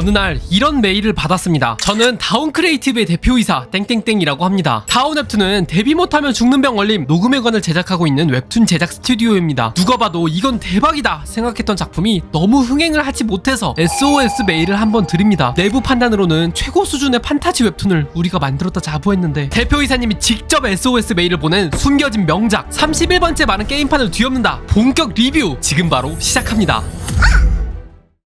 어느 날 이런 메일을 받았습니다. 저는 다운 크리에이티브의 대표이사 땡땡땡이라고 합니다. 다운 웹툰은 데뷔 못하면 죽는 병 걸림 녹음의 관을 제작하고 있는 웹툰 제작 스튜디오입니다. 누가 봐도 이건 대박이다 생각했던 작품이 너무 흥행을 하지 못해서 SOS 메일을 한번 드립니다. 내부 판단으로는 최고 수준의 판타지 웹툰을 우리가 만들었다 자부했는데 대표이사님이 직접 SOS 메일을 보낸 숨겨진 명작 31번째 많은 게임판을 뒤엎는다 본격 리뷰 지금 바로 시작합니다.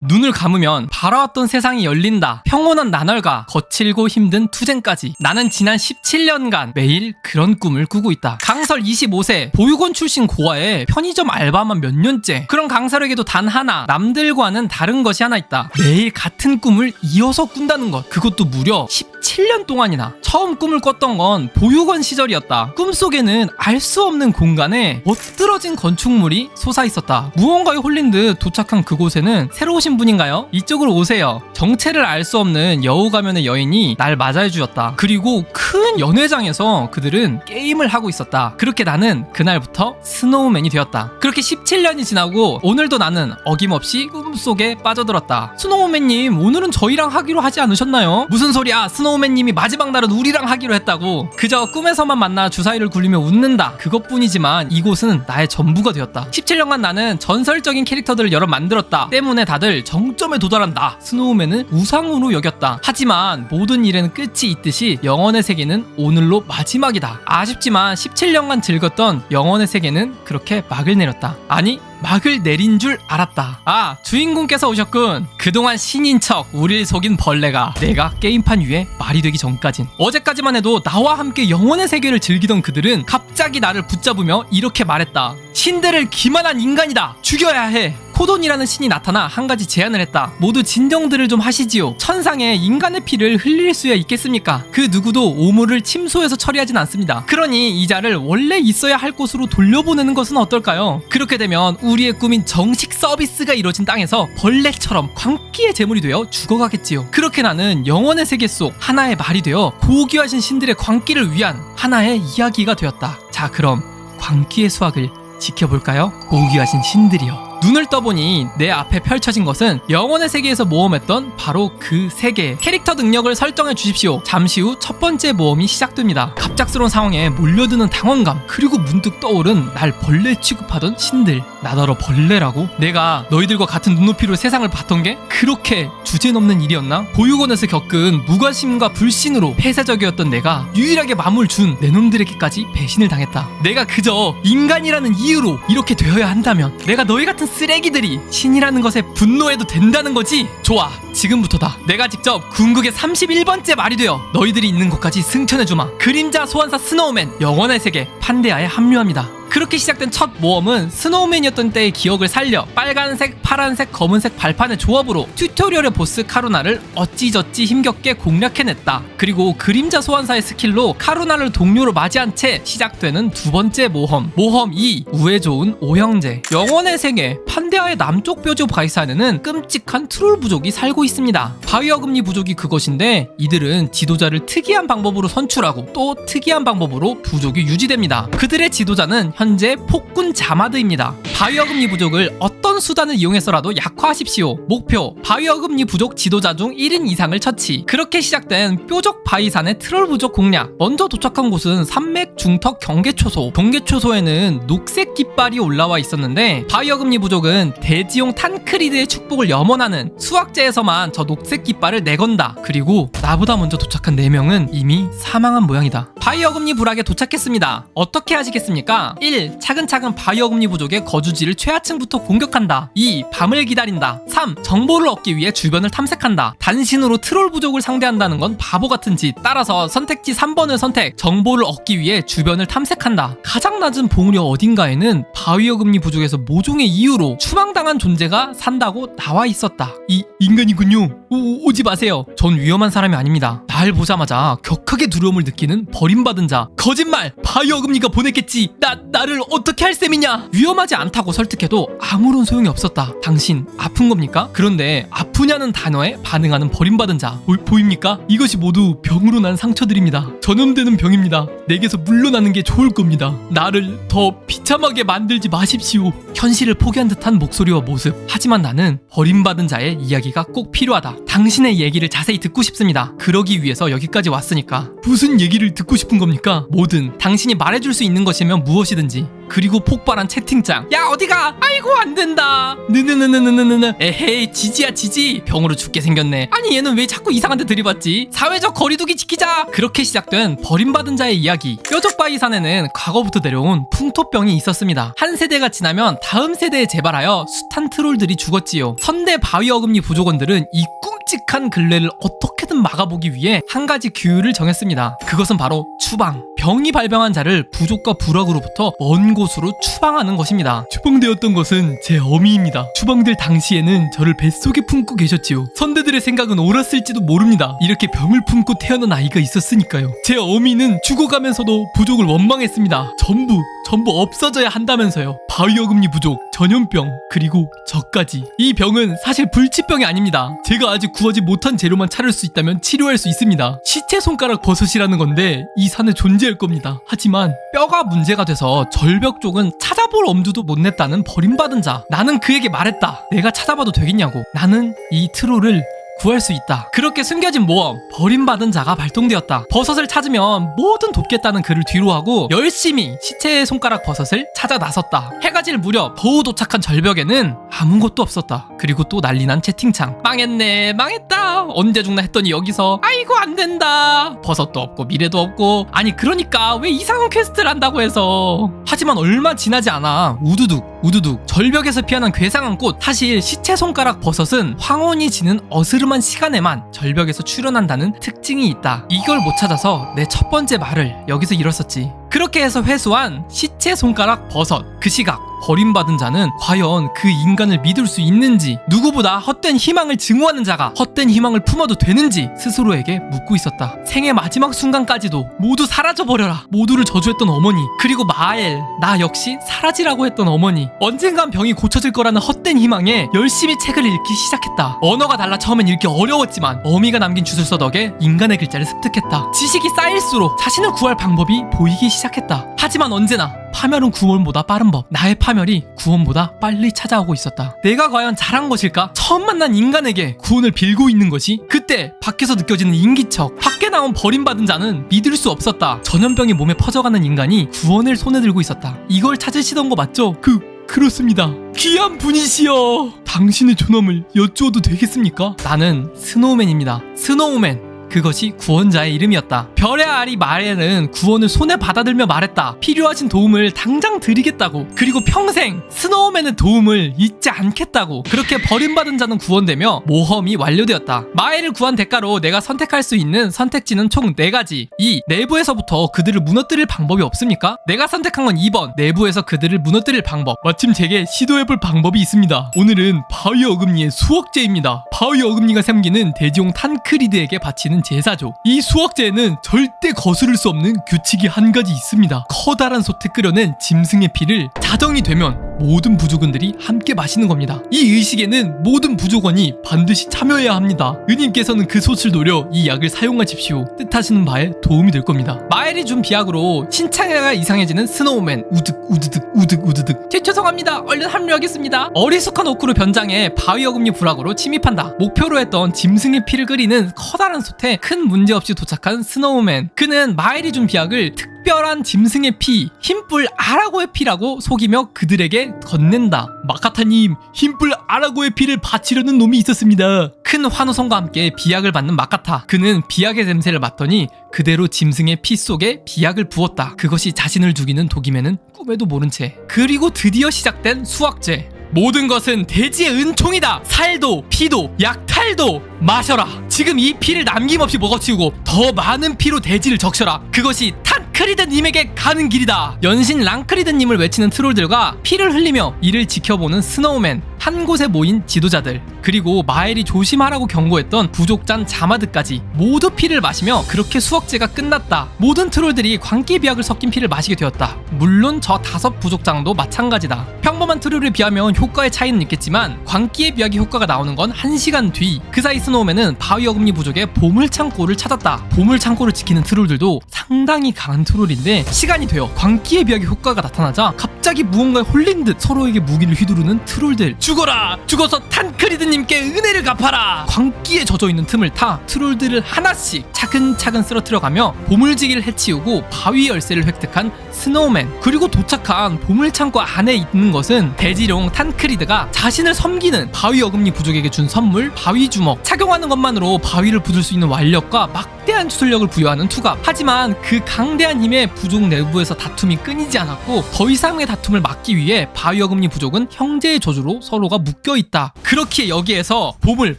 눈을 감으면 바라왔던 세상이 열린다. 평온한 나날과 거칠고 힘든 투쟁까지. 나는 지난 17년간 매일 그런 꿈을 꾸고 있다. 강설 25세, 보육원 출신 고아에 편의점 알바만 몇 년째. 그런 강설에게도 단 하나, 남들과는 다른 것이 하나 있다. 매일 같은 꿈을 이어서 꾼다는 것. 그것도 무려 17년 동안이나. 처음 꿈을 꿨던 건 보육원 시절이었다. 꿈속에는 알 수 없는 공간에 멋들어진 건축물이 솟아 있었다. 무언가에 홀린 듯 도착한 그곳에는 새로 오신 분인가요? 이쪽으로 오세요. 정체를 알 수 없는 여우 가면의 여인이 날 맞아해 주었다. 그리고 큰 연회장에서 그들은 게임을 하고 있었다. 그렇게 나는 그날부터 스노우맨이 되었다. 그렇게 17년이 지나고 오늘도 나는 어김없이 꿈속에 빠져들었다. 스노우맨님, 오늘은 저희랑 하기로 하지 않으셨나요? 무슨 소리야? 스노우 맨님이 마지막 날은 우리랑 하기로 했다고. 그저 꿈에서만 만나 주사위를 굴리며 웃는다. 그것뿐이지만 이곳은 나의 전부가 되었다. 17년간 나는 전설적인 캐릭터들을 여러 만들었다. 때문에 다들 정점에 도달한다. 스노우맨은 우상으로 여겼다. 하지만 모든 일에는 끝이 있듯이 영원의 세계는 오늘로 마지막이다. 아쉽지만 17년간 즐겼던 영원의 세계는 그렇게 막을 내렸다. 아니 막을 내린 줄 알았다. 아, 주인공께서 오셨군. 그동안 신인 척 우릴 속인 벌레가 내가 게임판 위에 말이 되기 전까진. 어제까지만 해도 나와 함께 영원의 세계를 즐기던 그들은 갑자기 나를 붙잡으며 이렇게 말했다. 신들을 기만한 인간이다. 죽여야 해. 코돈이라는 신이 나타나 한 가지 제안을 했다. 모두 진정들을 좀 하시지요. 천상에 인간의 피를 흘릴 수야 있겠습니까? 그 누구도 오물을 침소해서 처리하진 않습니다. 그러니 이 자를 원래 있어야 할 곳으로 돌려보내는 것은 어떨까요? 그렇게 되면 우리의 꿈인 정식 서비스가 이루어진 땅에서 벌레처럼 광기의 제물이 되어 죽어가겠지요. 그렇게 나는 영원의 세계 속 하나의 말이 되어 고귀하신 신들의 광기를 위한 하나의 이야기가 되었다. 자, 그럼 광기의 수확을 지켜볼까요? 고귀하신 신들이여. 눈을 떠보니 내 앞에 펼쳐진 것은 영혼의 세계에서 모험했던 바로 그 세계. 캐릭터 능력을 설정해 주십시오. 잠시 후 첫 번째 모험이 시작됩니다. 갑작스러운 상황에 몰려드는 당황감, 그리고 문득 떠오른 날 벌레 취급하던 신들. 나더러 벌레라고? 내가 너희들과 같은 눈높이로 세상을 봤던 게 그렇게 주제넘는 일이었나? 보육원에서 겪은 무관심과 불신으로 폐쇄적이었던 내가 유일하게 마음을 준 내 놈들에게까지 배신을 당했다. 내가 그저 인간이라는 이유로 이렇게 되어야 한다면 내가 너희 같은 쓰레기들이 신이라는 것에 분노해도 된다는 거지? 좋아. 지금부터다. 내가 직접 궁극의 31번째 말이 되어 너희들이 있는 곳까지 승천해주마. 그림자 소환사 스노우맨 영원의 세계 판데아에 합류합니다. 그렇게 시작된 첫 모험은 스노우맨이었던 때의 기억을 살려 빨간색, 파란색, 검은색 발판의 조합으로 튜토리얼의 보스 카루나를 어찌저찌 힘겹게 공략해냈다. 그리고 그림자 소환사의 스킬로 카루나를 동료로 맞이한 채 시작되는 두 번째 모험. 모험 2. 우애 좋은 오형제. 영원의 세계 판데아의 남쪽 뼈조 바이산에는 끔찍한 트롤 부족이 살고 있습니다. 바위어금니 부족이 그것인데 이들은 지도자를 특이한 방법으로 선출하고 또 특이한 방법으로 부족이 유지됩니다. 그들의 지도자는 현재 폭군 자마드입니다. 바위어금니 부족을 어떤 수단을 이용해서라도 약화하십시오. 목표 바위어금니 부족 지도자 중 1인 이상을 처치. 그렇게 시작된 뾰족 바위산의 트롤 부족 공략. 먼저 도착한 곳은 산맥 중턱 경계초소. 경계초소에는 녹색 깃발이 올라와 있었는데 바위어금니 부족은 대지용 탄크리드의 축복을 염원하는 수학제에서만 저 녹색 깃발을 내건다. 그리고 나보다 먼저 도착한 4명은 이미 사망한 모양이다. 바위어금니 부락에 도착했습니다. 어떻게 하시겠습니까? 1. 차근차근 바위어금니 부족의 거주지를 최하층부터 공격한다. 2. 밤을 기다린다. 3. 정보를 얻기 위해 주변을 탐색한다. 단신으로 트롤 부족을 상대한다는 건 바보 같은 짓. 따라서 선택지 3번을 선택. 정보를 얻기 위해 주변을 탐색한다. 가장 낮은 봉우리 어딘가에는 바위어금니 부족에서 모종의 이유로 추방 당한 존재가 산다고 나와 있었다. 이 인간이군요. 오, 오지 마세요. 전 위험한 사람이 아닙니다. 날 보자마자 격하게 두려움을 느끼는 버림받은 자. 거짓말! 바위어금니가 보냈겠지. 나 나를 어떻게 할 셈이냐? 위험하지 않다고 설득해도 아무런 소용이 없었다. 당신 아픈 겁니까? 그런데 아프냐는 단어에 반응하는 버림받은 자. 보, 보입니까? 이것이 모두 병으로 난 상처들입니다. 전염되는 병입니다. 내게서 물러나는 게 좋을 겁니다. 나를 더 비참하게 만들지 마십시오. 현실을 포기한 듯한 목소리와 모습. 하지만 나는 버림받은 자의 이야기가 꼭 필요하다. 당신의 얘기를 자세히 듣고 싶습니다. 그러기 위해서 여기까지 왔으니까. 무슨 얘기를 듣고 싶은 겁니까? 뭐든 당신이 말해줄 수 있는 것이면 무엇이든지. 그리고 폭발한 채팅창. 야 어디가? 아이고 안 된다. 느느느느느느느. 에헤이 지지야 지지. 병으로 죽게 생겼네. 아니 얘는 왜 자꾸 이상한 데 들이받지? 사회적 거리두기 지키자. 그렇게 시작된 버림받은 자의 이야기. 뾰족바위 산에는 과거부터 내려온 풍토병이 있었습니다. 한 세대가 지나면 다음 세대에 재발하여 숱한 트롤들이 죽었지요. 선대 바위 어금니 부족원들은 이 끔찍한 근래를 어떻게든 막아보기 위해 한 가지 규율을 정했습니다. 그것은 바로 추방. 병이 발병한 자를 부족과 부락으로부터 먼 곳으로 추방하는 것입니다. 추방되었던 것은 제 어미입니다. 추방될 당시에는 저를 뱃속에 품고 계셨지요. 선대들의 생각은 옳았을지도 모릅니다. 이렇게 병을 품고 태어난 아이가 있었으니까요. 제 어미는 죽어가면서도 부족을 원망했습니다. 전부 전부 없어져야 한다면서요. 바위어금니 부족, 전염병, 그리고 저까지. 이 병은 사실 불치병이 아닙니다. 제가 아직 구하지 못한 재료만 찾을 수 있다면 치료할 수 있습니다. 시체 손가락 버섯이라는 건데 이 산에 존재할 겁니다. 하지만 뼈가 문제가 돼서 절벽 쪽은 찾아볼 엄두도 못 냈다는 버림받은 자. 나는 그에게 말했다. 내가 찾아봐도 되겠냐고. 나는 이 트롤을 구할 수 있다. 그렇게 숨겨진 모험, 버림받은 자가 발동되었다. 버섯을 찾으면 뭐든 돕겠다는 글을 뒤로 하고 열심히 시체의 손가락 버섯을 찾아 나섰다. 해가 질 무렵 겨우 도착한 절벽에는 아무것도 없었다. 그리고 또 난리난 채팅창. 망했네, 망했다. 언제 죽나 했더니 여기서 아이고 안 된다. 버섯도 없고 미래도 없고. 아니 그러니까 왜 이상한 퀘스트를 한다고 해서. 하지만 얼마 지나지 않아 우두둑 우두둑 절벽에서 피어난 괴상한 꽃 사실 시체 손가락 버섯은 황혼이 지는 어스름한 시간에만 절벽에서 출현한다는 특징이 있다 이걸 못 찾아서 내 첫 번째 말을 여기서 잃었었지 그렇게 해서 회수한 시체 손가락 버섯 그 시각 버림받은 자는 과연 그 인간을 믿을 수 있는지 누구보다 헛된 희망을 증오하는 자가 헛된 희망을 품어도 되는지 스스로에게 묻고 있었다. 생의 마지막 순간까지도 모두 사라져버려라. 모두를 저주했던 어머니 그리고 마엘 나 역시 사라지라고 했던 어머니. 언젠간 병이 고쳐질 거라는 헛된 희망에 열심히 책을 읽기 시작했다. 언어가 달라 처음엔 읽기 어려웠지만 어미가 남긴 주술서 덕에 인간의 글자를 습득했다. 지식이 쌓일수록 자신을 구할 방법이 보이기 시작했다. 하지만 언제나 파멸은 구원보다 빠른 법. 나의 파멸이 구원보다 빨리 찾아오고 있었다. 내가 과연 잘한 것일까? 처음 만난 인간에게 구원을 빌고 있는 것이 그때 밖에서 느껴지는 인기척. 밖에 나온 버림받은 자는 믿을 수 없었다. 전염병이 몸에 퍼져가는 인간이 구원을 손에 들고 있었다. 이걸 찾으시던 거 맞죠? 그 그렇습니다. 귀한 분이시여. 당신의 존엄을 여쭈어도 되겠습니까? 나는 스노우맨입니다. 스노우맨. 그것이 구원자의 이름이었다. 별의 아리 마에는 구원을 손에 받아들며 말했다. 필요하신 도움을 당장 드리겠다고. 그리고 평생 스노우맨의 도움을 잊지 않겠다고. 그렇게 버림받은 자는 구원되며 모험이 완료되었다. 마에를 구한 대가로 내가 선택할 수 있는 선택지는 총 4가지. 이 내부에서부터 그들을 무너뜨릴 방법이 없습니까? 내가 선택한 건 2번. 내부에서 그들을 무너뜨릴 방법. 마침 제게 시도해볼 방법이 있습니다. 오늘은 바위 어금니의 수억제입니다. 바위 어금니가 섬기는 대지용 탄크리드에게 바치는 제사죠. 이 수억제에는 절대 거스를 수 없는 규칙이 한 가지 있습니다. 커다란 솥에 끓여낸 짐승의 피를 자정이 되면 모든 부족원들이 함께 마시는 겁니다. 이 의식에는 모든 부족원이 반드시 참여해야 합니다. 은님께서는 그 솥을 노려 이 약을 사용하십시오. 뜻하시는 바에 도움이 될 겁니다. 마엘이 준 비약으로 신창이가 이상해지는 스노우맨 우득 우드득 우득 우드득 제 죄송합니다. 얼른 합류하겠습니다. 어리숙한 오크로 변장해 바위 어금니 부락으로 침입한다. 목표로 했던 짐승의 피를 끓이는 커다란 솥에 큰 문제 없이 도착한 스노우맨. 그는 마엘이 준 비약을 특 특별한 짐승의 피, 힘뿔 아라고의 피라고 속이며 그들에게 건넨다. 마카타님, 힘뿔 아라고의 피를 바치려는 놈이 있었습니다. 큰 환호성과 함께 비약을 받는 마카타. 그는 비약의 냄새를 맡더니 그대로 짐승의 피 속에 비약을 부었다. 그것이 자신을 죽이는 독임에는 꿈에도 모른 채. 그리고 드디어 시작된 수학제. 모든 것은 대지의 은총이다. 살도, 피도, 약탈도 마셔라. 지금 이 피를 남김없이 먹어치우고 더 많은 피로 대지를 적셔라. 그것이 탄크리드님에게 가는 길이다. 연신 랑크리드님을 외치는 트롤들과 피를 흘리며 이를 지켜보는 스노우맨. 한 곳에 모인 지도자들 그리고 마엘이 조심하라고 경고했던 부족잔 자마드까지 모두 피를 마시며 그렇게 수억제가 끝났다. 모든 트롤들이 광기 비약을 섞인 피를 마시게 되었다. 물론 저 다섯 부족장도 마찬가지다. 평범한 트롤에 비하면 효과의 차이는 있겠지만 광기의 비약의 효과가 나오는 건 1시간 뒤. 그 사이 스노우맨은 바위 어금니 부족의 보물 창고를 찾았다. 보물 창고를 지키는 트롤들도 상당히 강한 트롤인데 시간이 되어 광기의 비약의 효과가 나타나자 갑자기 무언가에 홀린 듯 서로에게 무기를 휘두르는 트롤들 죽어라! 죽어서 탄크리드님께 은혜를 갚아라! 광기에 젖어 있는 틈을 타 트롤들을 하나씩 차근차근 쓰러뜨려가며 보물지기를 해치우고 바위 열쇠를 획득한 스노우맨 그리고 도착한 보물 창고 안에 있는 것은 대지룡 탄크리드가 자신을 섬기는 바위 어금니 부족에게 준 선물 바위 주먹. 착용하는 것만으로 바위를 부술 수 있는 완력과 막 대한 추술력을 부여하는 투갑. 하지만 그 강대한 힘에 부족 내부에서 다툼이 끊이지 않았고 더 이상의 다툼을 막기 위해 바위 어금니 부족은 형제의 저주로 서로가 묶여 있다. 그렇기에 여기에서 보물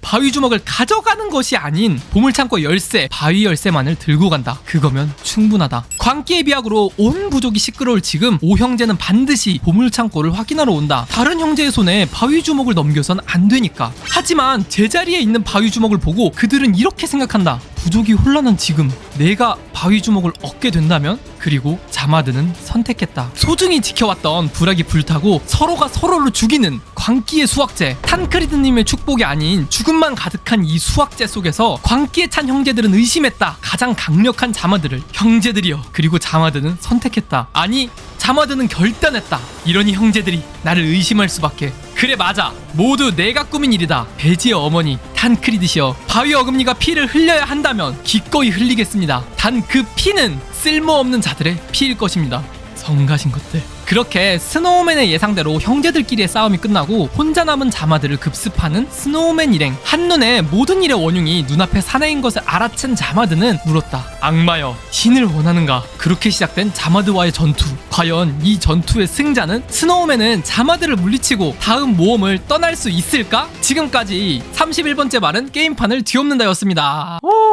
바위 주먹을 가져가는 것이 아닌 보물 창고 열쇠 바위 열쇠만을 들고 간다. 그거면 충분하다 광기의 비약으로 온 부족이 시끄러울 지금 오 형제는 반드시 보물 창고를 확인하러 온다. 다른 형제의 손에 바위 주먹을 넘겨선 안 되니까. 하지만 제자리에 있는 바위 주먹을 보고 그들은 이렇게 생각한다. 부족이 혼란한 지금 내가 바위 주먹을 얻게 된다면 그리고 자마드는 선택했다. 소중히 지켜왔던 부락이 불타고 서로가 서로를 죽이는 광기의 수학제 탄크리드님의 축복이 아닌 죽음만 가득한 이 수학제 속에서 광기에 찬 형제들은 의심했다. 가장 강력한 자마드를 형제들이여 그리고 자마드는 선택했다. 아니 자마드는 결단했다. 이러니 형제들이 나를 의심할 수밖에. 그래 맞아. 모두 내가 꾸민 일이다. 배지의 어머니 탄크리드시여 바위 어금니가 피를 흘려야 한다면 기꺼이 흘리겠습니다. 단 그 피는 쓸모없는 자들의 피일 것입니다. 성가신 것들. 그렇게 스노우맨의 예상대로 형제들끼리의 싸움이 끝나고 혼자 남은 자마들을 급습하는 스노우맨 일행. 한눈에 모든 일의 원흉이 눈앞에 사내인 것을 알아챈 자마드는 물었다. 악마여 신을 원하는가? 그렇게 시작된 자마드와의 전투. 과연 이 전투의 승자는 스노우맨은 자마드를 물리치고 다음 모험을 떠날 수 있을까? 지금까지 31번째 말은 게임판을 뒤엎는다였습니다. 오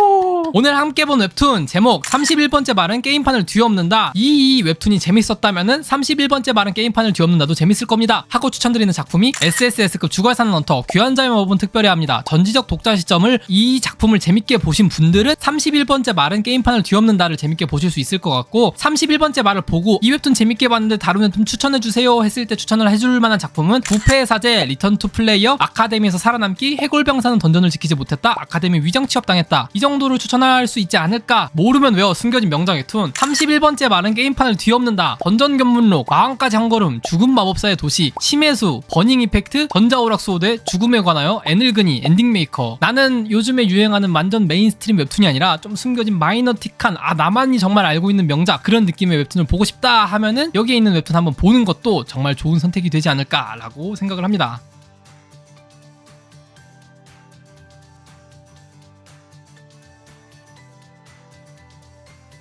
늘 함께 본 웹툰 제목 31번째 말은 게임판을 뒤엎는다. 이, 이 웹툰이 재밌었다면은 31번째 말은 게임판을 뒤엎는다도 재밌을 겁니다. 하고 추천드리는 작품이 SSS급 죽어야 사는 헌터 귀환자의 마법은 특별히 합니다. 전지적 독자 시점을 이 작품을 재밌게 보신 분들은 31번째 말은 게임판을 뒤엎는다를 재밌게 보실 수 있을 것 같고 31번째 말을 보고 이 웹툰 재밌게 봤는데 다른 웹툰 추천해주세요 했을 때 추천을 해줄 만한 작품은 부패의 사제 리턴 투 플레이어 아카데미에서 살아남기 해골병사는 던전을 지키지 못했다 아카데미 위장 취업당했다. 이 정도를 추천 할수 있지 않을까 모르면 외워 숨겨진 명장 웹툰. 31번째 말은 게임판을 뒤엎는다. 던전 견문록 마왕까지 한 걸음 죽은 마법사의 도시 심해수 버닝 이펙트 전자오락 소대 죽음에 관하여 애늙은이 엔딩 메이커. 나는 요즘에 유행하는 완전 메인스트림 웹툰이 아니라 좀 숨겨진 마이너틱한 아 나만이 정말 알고 있는 명작 그런 느낌의 웹툰을 보고 싶다 하면은 여기에 있는 웹툰 한번 보는 것도 정말 좋은 선택이 되지 않을까라고 생각을 합니다